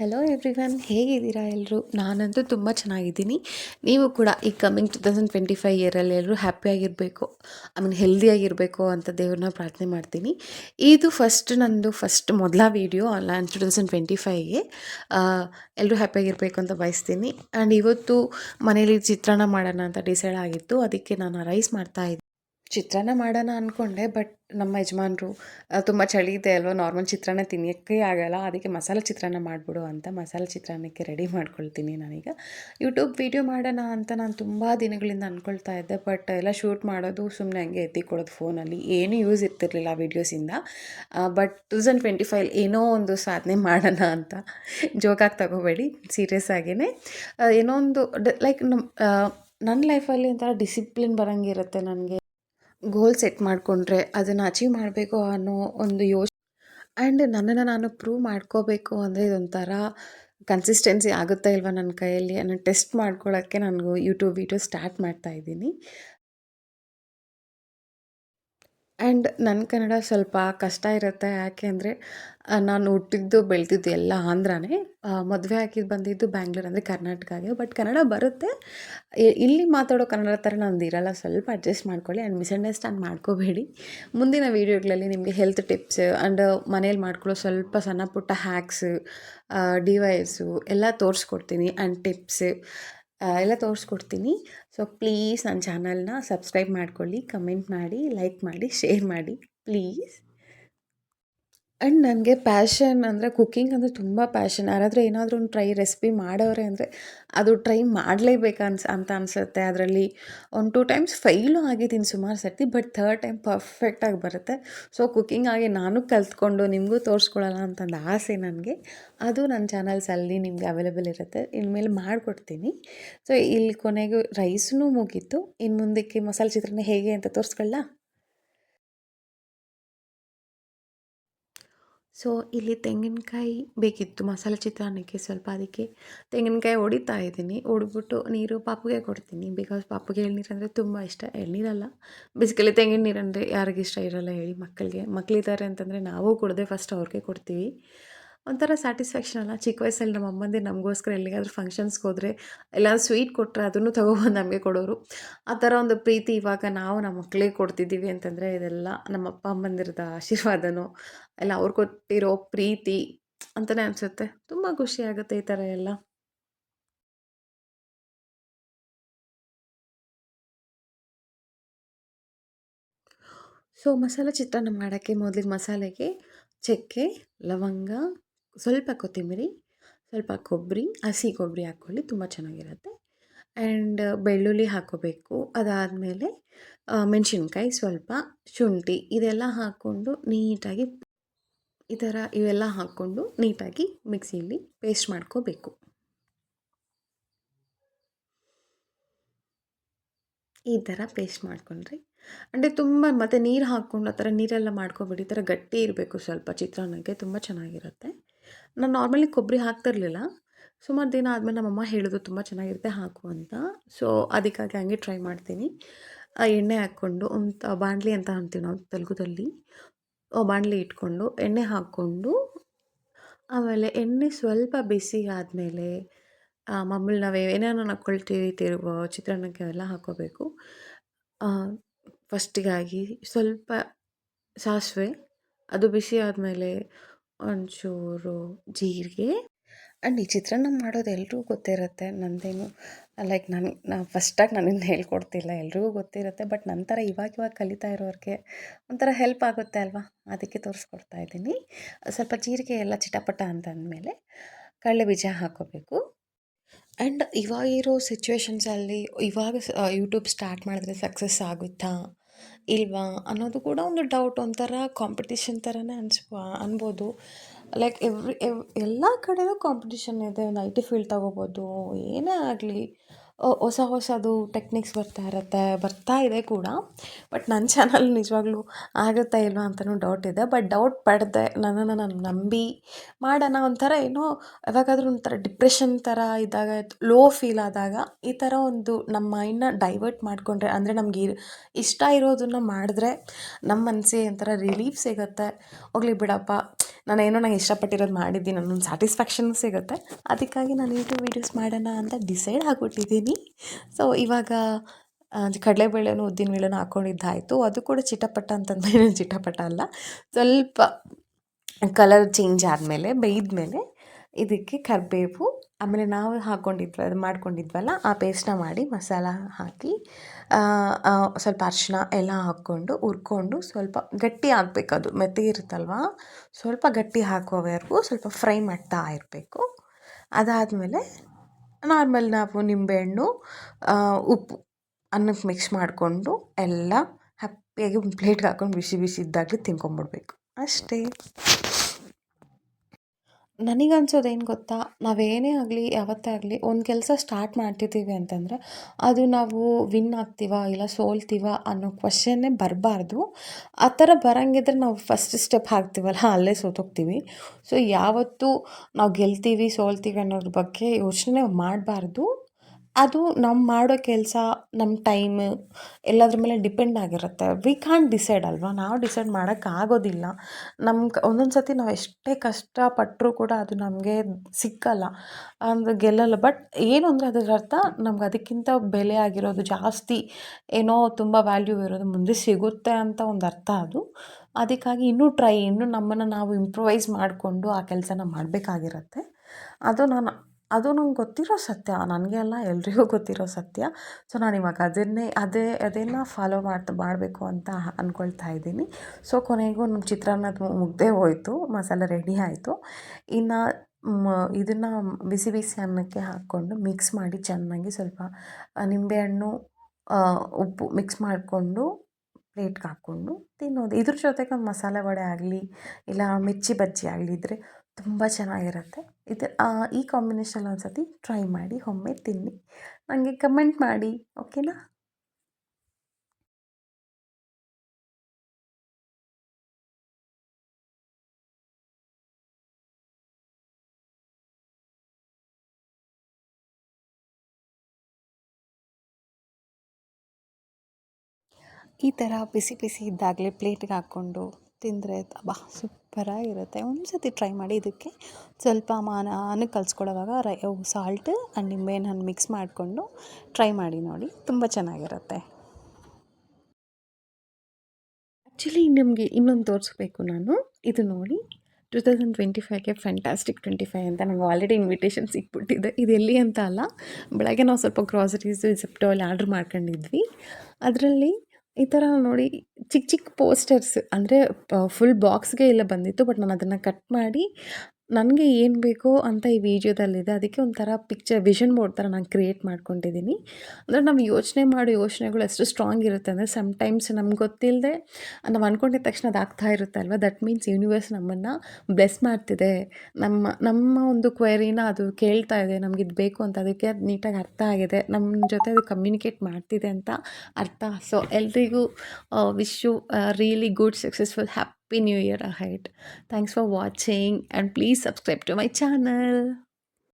Hello everyone ಹೇಗಿದ್ದೀರಾ ಎಲ್ಲರೂ ನಾನಂತೂ ತುಂಬ ಚೆನ್ನಾಗಿದ್ದೀನಿ. ನೀವು ಕೂಡ ಈ coming two thousand twenty five ಇಯರಲ್ಲಿ ಎಲ್ಲರೂ ಹ್ಯಾಪಿಯಾಗಿರಬೇಕು ಐ ಮೀನ್ ಹೆಲ್ದಿಯಾಗಿರಬೇಕು ಅಂತ ದೇವ್ರನ್ನ ಪ್ರಾರ್ಥನೆ ಮಾಡ್ತೀನಿ. ಇದು ಫಸ್ಟ್ ನಂದು ಫಸ್ಟ್ ಮೊದಲ video online two thousand twenty ಫೈವ್ಗೆ ಎಲ್ಲರೂ ಹ್ಯಾಪಿಯಾಗಿರಬೇಕು ಅಂತ ಬಯಸ್ತೀನಿ. ಆ್ಯಂಡ್ ಇವತ್ತು ಮನೇಲಿ ಚಿತ್ರಾನ್ನ ಮಾಡೋಣ ಅಂತ ಡಿಸೈಡ್ ಆಗಿತ್ತು. ಅದಕ್ಕೆ ನಾನು ರೈಸ್ ಮಾಡ್ತಾಯಿದ್ದೆ ಚಿತ್ರಾನ್ನ ಮಾಡೋಣ ಅಂದ್ಕೊಂಡೆ ಬಟ್ ನಮ್ಮ ಯಜಮಾನ್ರು ತುಂಬ ಚಳಿ ಇದೆ ಅಲ್ವಾ ನಾರ್ಮಲ್ ಚಿತ್ರಾನ್ನ ತಿನ್ನೋಕ್ಕೆ ಆಗಲ್ಲ, ಅದಕ್ಕೆ ಮಸಾಲೆ ಚಿತ್ರಾನ್ನ ಮಾಡಿಬಿಡು ಅಂತ ಮಸಾಲೆ ಚಿತ್ರಾನ್ನಕ್ಕೆ ರೆಡಿ ಮಾಡ್ಕೊಳ್ತೀನಿ ನಾನೀಗ. ಯೂಟ್ಯೂಬ್ ವೀಡಿಯೋ ಮಾಡೋಣ ಅಂತ ನಾನು ತುಂಬ ದಿನಗಳಿಂದ ಅಂದ್ಕೊಳ್ತಾ ಇದ್ದೆ ಬಟ್ ಎಲ್ಲ ಶೂಟ್ ಮಾಡೋದು ಸುಮ್ಮನೆ ಹಂಗೆ ಎತ್ತಿಕೊಡೋದು ಫೋನಲ್ಲಿ ಏನೂ ಯೂಸ್ ಇರ್ತಿರ್ಲಿಲ್ಲ ವೀಡಿಯೋಸಿಂದ but two thousand twenty five ಏನೋ ಒಂದು ಸಾಧನೆ ಮಾಡೋಣ ಅಂತ ಜೋಕಾಗಿ ತಗೋಬೇಡಿ ಸೀರಿಯಸ್ ಆಗಿಯೇ ಏನೋ ಒಂದು ಲೈಕ್ ನಮ್ಮ ನನ್ನ ಲೈಫಲ್ಲಿ ಒಂಥರ ಡಿಸಿಪ್ಲಿನ್ ಬರೋಂಗಿರುತ್ತೆ ನನಗೆ. ಗೋಲ್ ಸೆಟ್ ಮಾಡಿಕೊಂಡ್ರೆ ಅದನ್ನು ಅಚೀವ್ ಮಾಡಬೇಕು ಅನ್ನೋ ಒಂದು ಯೋಚನೆ. ಆ್ಯಂಡ್ ನನ್ನನ್ನು ನಾನು ಪ್ರೂವ್ ಮಾಡ್ಕೋಬೇಕು ಅಂದರೆ ಇದೊಂಥರ ಕನ್ಸಿಸ್ಟೆನ್ಸಿ ಆಗುತ್ತಾ ಇಲ್ವಾ ನನ್ನ ಕೈಯಲ್ಲಿ ಅನ್ನೋ ಟೆಸ್ಟ್ ಮಾಡ್ಕೊಳ್ಳೋಕ್ಕೆ ನನಗೂ ಯೂಟ್ಯೂಬ್ ವೀಡಿಯೋ ಸ್ಟಾರ್ಟ್ ಮಾಡ್ತಾ ಇದ್ದೀನಿ. ಆ್ಯಂಡ್ ನನ್ನ ಕನ್ನಡ ಸ್ವಲ್ಪ ಕಷ್ಟ ಇರುತ್ತೆ. ಯಾಕೆ ಅಂದರೆ ನಾನು ಹುಟ್ಟಿದ್ದು, ಬೆಳೆದಿದ್ದು ಎಲ್ಲ ಆಂಧ್ರನೇ. ಮದುವೆ ಆಗಿದ್ದು ಬಂದಿದ್ದು ಬ್ಯಾಂಗ್ಳೂರ್ ಅಂದರೆ ಕರ್ನಾಟಕಗೆ ಬಟ್ ಕನ್ನಡ ಬರುತ್ತೆ. ಇಲ್ಲಿ ಮಾತಾಡೋ ಕನ್ನಡ ಥರ ನಂದು ಇರಲ್ಲ. ಸ್ವಲ್ಪ ಅಡ್ಜಸ್ಟ್ ಮಾಡ್ಕೊಳ್ಳಿ ಆ್ಯಂಡ್ ಮಿಸ್ಅಂಡರ್ಸ್ಟ್ಯಾಂಡ್ ಮಾಡ್ಕೋಬೇಡಿ. ಮುಂದಿನ ವೀಡಿಯೋಗಳಲ್ಲಿ ನಿಮಗೆ ಹೆಲ್ತ್ ಟಿಪ್ಸ್ ಆ್ಯಂಡ್ ಮನೇಲಿ ಮಾಡ್ಕೊಳ್ಳೋ ಸ್ವಲ್ಪ ಸಣ್ಣ ಪುಟ್ಟ ಹ್ಯಾಕ್ಸ್ ಡಿವೈಸು ಎಲ್ಲ ತೋರಿಸ್ಕೊಡ್ತೀನಿ ಆ್ಯಂಡ್ ಟಿಪ್ಸ್. ಎಲ್ಲ ತೋರಿಸ್ಕೊಡ್ತೀನಿ. ಸೊ ಪ್ಲೀಸ್ ನನ್ನ ಚಾನಲ್ನ ಸಬ್ಸ್ಕ್ರೈಬ್ ಮಾಡ್ಕೊಳ್ಳಿ ಕಮೆಂಟ್ ಮಾಡಿ ಲೈಕ್ ಮಾಡಿ ಶೇರ್ ಮಾಡಿ ಪ್ಲೀಸ್ ಆ್ಯಂಡ್ ನನಗೆ ಪ್ಯಾಷನ್ ಅಂದರೆ ಕುಕ್ಕಿಂಗ್ ಅಂದರೆ ತುಂಬ ಪ್ಯಾಷನ್. ಯಾರಾದರೂ ಏನಾದರೂ ಒಂದು ಟ್ರೈ ರೆಸಿಪಿ ಮಾಡೋರೆ ಅಂದರೆ ಅದು ಟ್ರೈ ಮಾಡಲೇಬೇಕು ಅನ್ಸ್, ಅಂತ ಅನಿಸುತ್ತೆ. ಅದರಲ್ಲಿ ಒಂದು ಟೂ ಟೈಮ್ಸ್ ಫೈಲು ಆಗಿದ್ದೀನಿ ಸುಮಾರು ಸರ್ತಿ, ಬಟ್ ಥರ್ಡ್ ಟೈಮ್ ಪರ್ಫೆಕ್ಟಾಗಿ ಬರುತ್ತೆ. ಸೊ ಕುಕ್ಕಿಂಗ್ ಆಗಿ ನಾನು ಕಲ್ತ್ಕೊಂಡು ನಿಮಗೂ ತೋರಿಸ್ಕೊಳ್ಳೋಣ ಅಂತಂದು ಆಸೆ ನನಗೆ. ಅದು ನನ್ನ ಚಾನಲ್ಸಲ್ಲಿ ನಿಮಗೆ ಅವೈಲೇಬಲ್ ಇರುತ್ತೆ. ಇನ್ಮೇಲೆ ಮಾಡಿಕೊಡ್ತೀನಿ. ಸೊ ಇಲ್ಲಿ ಕೊನೆಗೂ ರೈಸೂ ಮುಗೀತು. ಇನ್ನು ಮುಂದಕ್ಕೆ ಮಸಾಲೆ ಚಿತ್ರಾನ್ನ ಹೇಗೆ ಅಂತ ತೋರಿಸ್ಕೊಳ್ಳ ಸೊ, ಇಲ್ಲಿ ತೆಂಗಿನಕಾಯಿ ಬೇಕಿತ್ತು, ಮಸಾಲೆ ಚಿತ್ರಾನ್ನಕ್ಕೆ ಸ್ವಲ್ಪ ಅದಕ್ಕೆ. ತೆಂಗಿನಕಾಯಿ ಹೊಡಿತಾ ಇದ್ದೀನಿ, ಹೊಡ್ಬಿಟ್ಟು ನೀರು ಪಾಪುಗೆ ಕೊಡ್ತೀನಿ. ಬಿಕಾಸ್ ಪಾಪುಗೆ ಎಳ್ನೀರು ಅಂದರೆ ತುಂಬ ಇಷ್ಟ. ಎಳ್ನೀರಲ್ಲ. ಬೇಸಿಕಲಿ ತೆಂಗಿನ ನೀರು ಅಂದರೆ ಯಾರಿಗಿಷ್ಟ ಇರಲ್ಲ ಹೇಳಿ ಮಕ್ಕಳಿಗೆ. ಮಕ್ಕಳಿದ್ದಾರೆ ಅಂತಂದರೆ ನಾವು ಕೊಡದೆ ಫಸ್ಟ್ ಅವ್ರಿಗೆ ಕೊಡ್ತೀವಿ. ಒಂಥರ ಸ್ಯಾಟಿಸ್ಫ್ಯಾಕ್ಷನ್ ಅಲ್ಲ. ಚಿಕ್ಕ ವಯಸ್ಸಲ್ಲಿ ನಮ್ಮ ಅಮ್ಮಂದಿ ನಮಗೋಸ್ಕರ ಎಲ್ಲಿಗಾದ್ರೂ ಫಂಕ್ಷನ್ಸ್ಗೆ ಹೋದರೆ ಎಲ್ಲ ಸ್ವೀಟ್ ಕೊಟ್ಟರೆ ಅದನ್ನು ತೊಗೊಬಂದು ನಮಗೆ ಕೊಡೋರು. ಆ ಥರ ಒಂದು ಪ್ರೀತಿ ಇವಾಗ ನಾವು ನಮ್ಮ ಮಕ್ಕಳಿಗೆ ಕೊಡ್ತಿದ್ದೀವಿ ಅಂತಂದರೆ ಇದೆಲ್ಲ ನಮ್ಮ ಅಪ್ಪ ಅಮ್ಮಂದಿರದ ಆಶೀರ್ವಾದನೋ ಎಲ್ಲ ಅವ್ರು ಕೊಟ್ಟಿರೋ ಪ್ರೀತಿ ಅಂತಲೇ ಅನಿಸುತ್ತೆ. ತುಂಬ ಖುಷಿ ಆಗುತ್ತೆ ಈ ಥರ ಎಲ್ಲ. ಸೊ ಮಸಾಲೆ ಚಿತ್ರಾನ್ನ ಮಾಡೋಕ್ಕೆ ಮೊದಲಿಗೆ ಮಸಾಲೆಗೆ ಚಕ್ಕೆ, ಲವಂಗ ಸ್ವಲ್ಪ ಕೊತ್ತಂಬರಿ, ಸ್ವಲ್ಪ ಕೊಬ್ಬರಿ, ಹಸಿ ಕೊಬ್ಬರಿ ಹಾಕ್ಕೊಳ್ಳಿ ತುಂಬ ಚೆನ್ನಾಗಿರುತ್ತೆ. ಆ್ಯಂಡ್ ಬೆಳ್ಳುಳ್ಳಿ ಹಾಕ್ಕೋಬೇಕು ಅದಾದಮೇಲೆ ಮೆಣಸಿನ್ಕಾಯಿ ಸ್ವಲ್ಪ ಶುಂಠಿ ಇದೆಲ್ಲ ಹಾಕ್ಕೊಂಡು ನೀಟಾಗಿ ಈ ಥರ ಇವೆಲ್ಲ ಹಾಕ್ಕೊಂಡು ನೀಟಾಗಿ ಮಿಕ್ಸಿಯಲ್ಲಿ ಪೇಸ್ಟ್ ಮಾಡ್ಕೋಬೇಕು. ಈ ಥರ ಪೇಸ್ಟ್ ಮಾಡ್ಕೊಂಡ್ರಿ, ಅಂದರೆ ತುಂಬ ಮತ್ತು ನೀರು ಹಾಕ್ಕೊಂಡು ಆ ಥರ ನೀರೆಲ್ಲ ಮಾಡ್ಕೊಬೇಡಿ, ಈ ಥರ ಗಟ್ಟಿ ಇರಬೇಕು ಸ್ವಲ್ಪ ಚಿತ್ರಾನ್ನಕ್ಕೆ ತುಂಬ ಚೆನ್ನಾಗಿರುತ್ತೆ. ನಾನು ನಾರ್ಮಲಿ ಕೊಬ್ಬರಿ ಹಾಕ್ತಿರ್ಲಿಲ್ಲ. ಸುಮಾರು ದಿನ ಆದಮೇಲೆ ನಮ್ಮಮ್ಮ ಹೇಳಿದ್ರು ತುಂಬ ಚೆನ್ನಾಗಿರುತ್ತೆ, ಹಾಕು ಅಂತ. ಸೊ ಅದಕ್ಕಾಗಿ ಹಂಗೆ ಟ್ರೈ ಮಾಡ್ತೀನಿ. ಎಣ್ಣೆ ಹಾಕ್ಕೊಂಡು ಒಂದು ಬಾಣಲಿ ಅಂತ ಅಂತೀವಿ ನಾವು ತೆಲುಗುದಲ್ಲಿ. ಬಾಣಲಿ ಇಟ್ಕೊಂಡು ಎಣ್ಣೆ ಹಾಕ್ಕೊಂಡು ಆಮೇಲೆ ಎಣ್ಣೆ ಸ್ವಲ್ಪ ಬಿಸಿ ಆದಮೇಲೆ ಮಾಮೂಲಿ ನಾವೇ ಏನೇನೋ ಹಾಕ್ಕೊಳ್ತೀವಿ ತಿರುವ ಚಿತ್ರಾನ್ನಕ್ಕೆ ಅವೆಲ್ಲ ಹಾಕ್ಕೋಬೇಕು ಫಸ್ಟಿಗಾಗಿ ಸ್ವಲ್ಪ ಸಾಸಿವೆ, ಅದು ಬಿಸಿ ಆದಮೇಲೆ ಒಂಚೂರು ಜೀರಿಗೆ. ಆ್ಯಂಡ್ ಈ ಚಿತ್ರಾನ್ನ ಮಾಡೋದು ಎಲ್ರಿಗೂ ಗೊತ್ತಿರುತ್ತೆ, ನಂದೇನು ಲೈಕ್ ನಾನು ನಾನು ಫಸ್ಟಾಗಿ ನನ್ನಿಂದ ಹೇಳ್ಕೊಡ್ತಿಲ್ಲ, ಎಲ್ರಿಗೂ ಗೊತ್ತಿರುತ್ತೆ ಬಟ್ ನಂತರ ಇವಾಗ ಇವಾಗ ಕಲಿತಾ ಇರೋರಿಗೆ ಒಂಥರ ಹೆಲ್ಪ್ ಆಗುತ್ತೆ ಅಲ್ವಾ? ಅದಕ್ಕೆ ತೋರಿಸ್ಕೊಡ್ತಾ ಇದ್ದೀನಿ. ಸ್ವಲ್ಪ ಜೀರಿಗೆ ಎಲ್ಲ ಚಿಟಪಟ ಅಂತ ಅಂದಮೇಲೆ ಕಡಲೆ ಬೀಜ ಹಾಕೋಬೇಕು. ಆ್ಯಂಡ್ ಇವಾಗಿರೋ ಸಿಚುವೇಶನ್ಸಲ್ಲಿ ಇವಾಗ ಯೂಟ್ಯೂಬ್ ಸ್ಟಾರ್ಟ್ ಮಾಡಿದ್ರೆ ಸಕ್ಸಸ್ ಆಗುತ್ತಾ? ಇಲ್ವಾ ಅನ್ನೋದು ಕೂಡ ಒಂದು ಡೌಟ್ ಒಂಥರ ಕಾಂಪಿಟೇಷನ್ ಥರನೇ ಅನ್ಸ್ಬೋ ಅನ್ಬೋದು. ಲೈಕ್ ಎವ್ರಿ ಎವ್ ಎಲ್ಲ ಕಡೆಯೂ ಕಾಂಪಿಟೇಷನ್ ಇದೆ. ಒಂದು ಐ ಟಿ ಫೀಲ್ಡ್ ತಗೋಬೋದು, ಏನೇ ಆಗಲಿ. ಹೊಸ ಹೊಸದು ಟೆಕ್ನಿಕ್ಸ್ ಬರ್ತಾ ಇರುತ್ತೆ, ಬರ್ತಾ ಇದೆ ಕೂಡ. ಬಟ್ ನನ್ನ ಚಾನಲ್ ನಿಜವಾಗ್ಲೂ ಆಗುತ್ತಾ ಇಲ್ವಾ ಅಂತಲೂ ಡೌಟ್ ಇದೆ. ಬಟ್ ಡೌಟ್ ಪಡದೆ, ನನ್ನನ್ನು ನಾನು ನಂಬಿ ಮಾಡೋಣ ಒಂಥರ ಏನೋ ಯಾವಾಗಾದ್ರೂ ಒಂಥರ ಡಿಪ್ರೆಷನ್ ಥರ ಇದ್ದಾಗ ಲೋ ಫೀಲ್ ಆದಾಗ ಈ ಥರ ಒಂದು ನಮ್ಮ ಮೈಂಡ್ನ ಡೈವರ್ಟ್ ಮಾಡಿಕೊಂಡ್ರೆ, ಅಂದರೆ ನಮಗೆ ಇಷ್ಟ ಇರೋದನ್ನು ಮಾಡಿದ್ರೆ ನಮ್ಮ ಮನಸ್ಸಿಗೆ ಒಂಥರ ರಿಲೀಫ್ ಸಿಗುತ್ತೆ. ಹೋಗ್ಲಿ ಬಿಡಪ್ಪ. ನಾನೇನೋ ನಂಗೆ ಇಷ್ಟಪಟ್ಟಿರೋದು ಮಾಡಿದ್ದೀನಿ ಅನ್ನೋ ಸ್ಯಾಟಿಸ್ಫ್ಯಾಕ್ಷನ್ ಸಿಗುತ್ತೆ. ಅದಕ್ಕಾಗಿ ನಾನು ಯೂಟ್ಯೂಬ್ ವೀಡಿಯೋಸ್ ಮಾಡೋಣ ಅಂತ ಡಿಸೈಡ್ ಆಗಿಬಿಟ್ಟಿದ್ದೀನಿ. ಸೊ ಇವಾಗ ಕಡಲೆಬೇಳೆನೂ, ಉದ್ದಿನಬೇಳೆನೂ ಹಾಕ್ಕೊಂಡಿದ್ದಾಯಿತು ಅದು ಕೂಡ ಚಿಟಪಟ ಅಂತಂದ್ರೆ ಚಿಟಪಟ ಅಲ್ಲ. ಸ್ವಲ್ಪ ಕಲರ್ ಚೇಂಜ್ ಆದಮೇಲೆ ಬೇಯ್ದ ಇದಕ್ಕೆ ಕರಿಬೇವು, ಆಮೇಲೆ ನಾವು ಹಾಕ್ಕೊಂಡಿದ್ವ ಅದು ಮಾಡ್ಕೊಂಡಿದ್ವಲ್ಲ, ಆ ಪೇಸ್ಟನ್ನ ಮಾಡಿ ಮಸಾಲ ಹಾಕಿ ಸ್ವಲ್ಪ ಅರಿಶಿನ ಎಲ್ಲ ಹಾಕ್ಕೊಂಡು ಹುರ್ಕೊಂಡು ಸ್ವಲ್ಪ ಗಟ್ಟಿ ಆಗಬೇಕು ಅದು. ಮೆತ್ತಗೆ ಇರುತ್ತಲ್ವ? ಸ್ವಲ್ಪ ಗಟ್ಟಿ ಹಾಕೋವರೆಗೂ ಸ್ವಲ್ಪ ಫ್ರೈ ಮಾಡ್ತಾ ಇರಬೇಕು. ಅದಾದಮೇಲೆ ನಾರ್ಮಲ್ ನಾವು ನಿಂಬೆಹಣ್ಣು ಉಪ್ಪು ಅನ್ನಕ್ಕೆ ಮಿಕ್ಸ್ ಮಾಡಿಕೊಂಡು ಎಲ್ಲ ಹ್ಯಾಪಿಯಾಗಿ ಒಂದು ಪ್ಲೇಟ್ಗೆ ಹಾಕ್ಕೊಂಡು ಬಿಸಿ ಬಿಸಿ ಇದ್ದಾಗಲೇ ತಿನ್ಕೊಂಬಿಡ್ಬೇಕು. ಅಷ್ಟೇ. ನನಗನ್ಸೋದು ಏನು ಗೊತ್ತಾ? ನಾವೇನೇ ಆಗಲಿ, ಯಾವತ್ತೇ ಆಗಲಿ ಒಂದು ಕೆಲಸ ಸ್ಟಾರ್ಟ್ ಮಾಡ್ತಿದ್ದೀವಿ ಅಂತಂದರೆ ಅದು ನಾವು ವಿನ್ ಆಗ್ತೀವಾ ಇಲ್ಲ ಸೋಲ್ತೀವಾ ಅನ್ನೋ ಕ್ವಶನ್ನೇ ಬರಬಾರ್ದು. ಆ ಥರ ಬರೋಂಗಿದ್ರೆ ನಾವು ಫಸ್ಟ್ ಸ್ಟೆಪ್ ಹಾಕ್ತೀವಲ್ಲ, ಅಲ್ಲೇ ಸೋತೋಗ್ತೀವಿ. ಸೊ ಯಾವತ್ತೂ ನಾವು ಗೆಲ್ತೀವಿ, ಸೋಲ್ತೀವಿ ಅನ್ನೋದ್ರ ಬಗ್ಗೆ ಯೋಚನೆ ಮಾಡಬಾರ್ದು. ಅದು ನಾವು ಮಾಡೋ ಕೆಲಸ ನಮ್ಮ ಟೈಮ್ ಎಲ್ಲದ್ರ ಮೇಲೆ ಡಿಪೆಂಡ್ ಆಗಿರುತ್ತೆ. ವಿ ಕಾಂಟ್ ಡಿಸೈಡ್ ಅಲ್ವಾ? ನಾವು ಡಿಸೈಡ್ ಮಾಡೋಕ್ಕಾಗೋದಿಲ್ಲ ನಮ್ಗೆ ಒಂದೊಂದು ಸತಿ ನಾವು ಎಷ್ಟೇ ಕಷ್ಟಪಟ್ಟರೂ ಕೂಡ ಅದು ನಮಗೆ ಸಿಕ್ಕಲ್ಲ. ಅಂದರೆ ಗೆಲ್ಲಲ್ಲ. ಬಟ್ ಏನು ಅಂದರೆ ಅದರ ಅರ್ಥ, ನಮ್ಗೆ ಅದಕ್ಕಿಂತ ಬೆಲೆ ಆಗಿರೋದು ಜಾಸ್ತಿ ಏನೋ ತುಂಬ ವ್ಯಾಲ್ಯೂ ಇರೋದು ಮುಂದೆ ಸಿಗುತ್ತೆ ಅಂತ ಒಂದು ಅರ್ಥ ಅದು. ಅದಕ್ಕಾಗಿ ಇನ್ನೂ ಟ್ರೈ ಇನ್ನೂ ನಮ್ಮನ್ನು ನಾವು ಇಂಪ್ರೂವೈಸ್ ಮಾಡಿಕೊಂಡು ಆ ಕೆಲಸನ ಮಾಡಬೇಕಾಗಿರತ್ತೆ. ಅದು ನಾನು ಅದು ನಂಗೆ ಗೊತ್ತಿರೋ ಸತ್ಯ, ನನಗೆ ಅಲ್ಲ, ಎಲ್ರಿಗೂ ಗೊತ್ತಿರೋ ಸತ್ಯ. ಸೊ ನಾನು ಇವಾಗ ಅದನ್ನೇ, ಅದೇ ಅದನ್ನು ಫಾಲೋ ಮಾಡ್ತಾ, ಮಾಡಬೇಕು ಅಂತ ಅಂದ್ಕೊಳ್ತಾ ಇದ್ದೀನಿ. ಸೊ ಕೊನೆಗೂ ನಮ್ಮ ಚಿತ್ರಾನ್ನ ಮುಗ್ದೇ ಹೋಯಿತು, ಮಸಾಲೆ ರೆಡಿ ಆಯಿತು. ಇನ್ನು ಇದನ್ನು ಬಿಸಿ ಬಿಸಿ ಅನ್ನಕ್ಕೆ ಹಾಕ್ಕೊಂಡು ಮಿಕ್ಸ್ ಮಾಡಿ ಚೆನ್ನಾಗಿ ಸ್ವಲ್ಪ ನಿಂಬೆಹಣ್ಣು ಉಪ್ಪು ಮಿಕ್ಸ್ ಮಾಡಿಕೊಂಡು ಪ್ಲೇಟ್ಗೆ ಹಾಕ್ಕೊಂಡು ತಿನ್ನೋದು. ಇದ್ರ ಜೊತೆಗೆ ಒಂದು ಮಸಾಲೆ ವಡೆ ಆಗಲಿ, ಇಲ್ಲ ಮಿರ್ಚಿ ಬಜ್ಜಿ ಆಗಲಿ ಇದ್ದರೆ ತುಂಬ ಚೆನ್ನಾಗಿರುತ್ತೆ. ಇದು ಈ ಕಾಂಬಿನೇಷನ್ ಒಂದು ಸರ್ತಿ ಟ್ರೈ ಮಾಡಿ, ಒಮ್ಮೆ ತಿನ್ನಿ. ನನಗೆ ಕಮೆಂಟ್ ಮಾಡಿ ಓಕೆನಾ ಈ ಥರ ಬಿಸಿ ಬಿಸಿ ಇದ್ದಾಗಲೇ ಪ್ಲೇಟ್ಗೆ ಹಾಕ್ಕೊಂಡು ತಿಂದರೆ, ಅಬ್ಬಾ ಸೂಪರಾಗಿರುತ್ತೆ ಒಂದು ಸತಿ ಟ್ರೈ ಮಾಡಿ ಇದಕ್ಕೆ ಸ್ವಲ್ಪ ಮಾನ ಕಲಿಸ್ಕೊಳ್ಳೋವಾಗ ರೈ ಸಾಲ್ಟ್ ಆ್ಯಂಡ್ ನಿಂಬೆಹಣ್ಣು ಮಿಕ್ಸ್ ಮಾಡಿಕೊಂಡು ಟ್ರೈ ಮಾಡಿ ನೋಡಿ. ತುಂಬ ಚೆನ್ನಾಗಿರುತ್ತೆ. ಆ್ಯಕ್ಚುಲಿ ನಿಮಗೆ ಇನ್ನೊಂದು ತೋರಿಸ್ಬೇಕು ನಾನು. ಇದು ನೋಡಿ ಟೂ ತೌಸಂಡ್ ಟ್ವೆಂಟಿ ಫೈವ್ಗೆ ಫ್ಯಾಂಟಾಸ್ಟಿಕ್ ಟ್ವೆಂಟಿ ಫೈವ್ ಅಂತ ನಂಗೆ ಆಲ್ರೆಡಿ ಇನ್ವಿಟೇಷನ್ ಸಿಕ್ಬಿಟ್ಟಿದೆ. ಇದು ಎಲ್ಲಿ ಅಂತ ಅಲ್ಲ, ಬೆಳಗ್ಗೆ ನಾವು ಸ್ವಲ್ಪ ಗ್ರಾಸರೀಸು ಝೆಪ್ಟೋ ಅಲ್ಲಿ ಆರ್ಡ್ರ್ ಮಾಡ್ಕೊಂಡಿದ್ವಿ. ಅದರಲ್ಲಿ ಈ ಥರ ನೋಡಿ ಚಿಕ್ಕ ಚಿಕ್ಕ ಪೋಸ್ಟರ್ಸ್, ಅಂದರೆ ಫುಲ್ ಬಾಕ್ಸ್ಗೆ ಎಲ್ಲ ಬಂದಿತ್ತು ಬಟ್ ನಾನು ಅದನ್ನು ಕಟ್ ಮಾಡಿ ನನಗೆ ಏನು ಬೇಕೋ ಅಂತ ಈ ವಿಡಿಯೋದಲ್ಲಿದೆ. ಅದಕ್ಕೆ ಒಂಥರ ಪಿಕ್ಚರ್ ವಿಷನ್ ಬೋರ್ಡ್ ಥರ ನಾನು ಕ್ರಿಯೇಟ್ ಮಾಡ್ಕೊಂಡಿದ್ದೀನಿ. ಅಂದರೆ ನಾವು ಯೋಚನೆ ಮಾಡೋ ಯೋಚನೆಗಳು ಎಷ್ಟು ಸ್ಟ್ರಾಂಗ್ ಇರುತ್ತೆ. ಅಂದರೆ ಸಮ್ಟೈಮ್ಸ್ ನಮ್ಗೆ ಗೊತ್ತಿಲ್ಲದೆ ನಾವು ಅಂದ್ಕೊಂಡಿದ್ದ ತಕ್ಷಣ ಅದು ಆಗ್ತಾ ಇರುತ್ತೆ ಅಲ್ವಾ? ದಟ್ ಮೀನ್ಸ್ ಯೂನಿವರ್ಸ್ ನಮ್ಮನ್ನು ಬ್ಲೆಸ್ ಮಾಡ್ತಿದೆ. ನಮ್ಮ ನಮ್ಮ ಒಂದು ಕ್ವೆರಿನ ಅದು ಕೇಳ್ತಾ ಇದೆ. ನಮ್ಗೆ ಇದು ಬೇಕು ಅಂತ ಅದಕ್ಕೆ ಅದು ನೀಟಾಗಿ ಅರ್ಥ ಆಗಿದೆ. ನಮ್ಮ ಜೊತೆ ಅದು ಕಮ್ಯುನಿಕೇಟ್ ಮಾಡ್ತಿದೆ ಅಂತ ಅರ್ಥ. ಸೊ ಎಲ್ರಿಗೂ wish you really good successful happy Happy New Year ahead. Thanks for watching and please subscribe to my channel.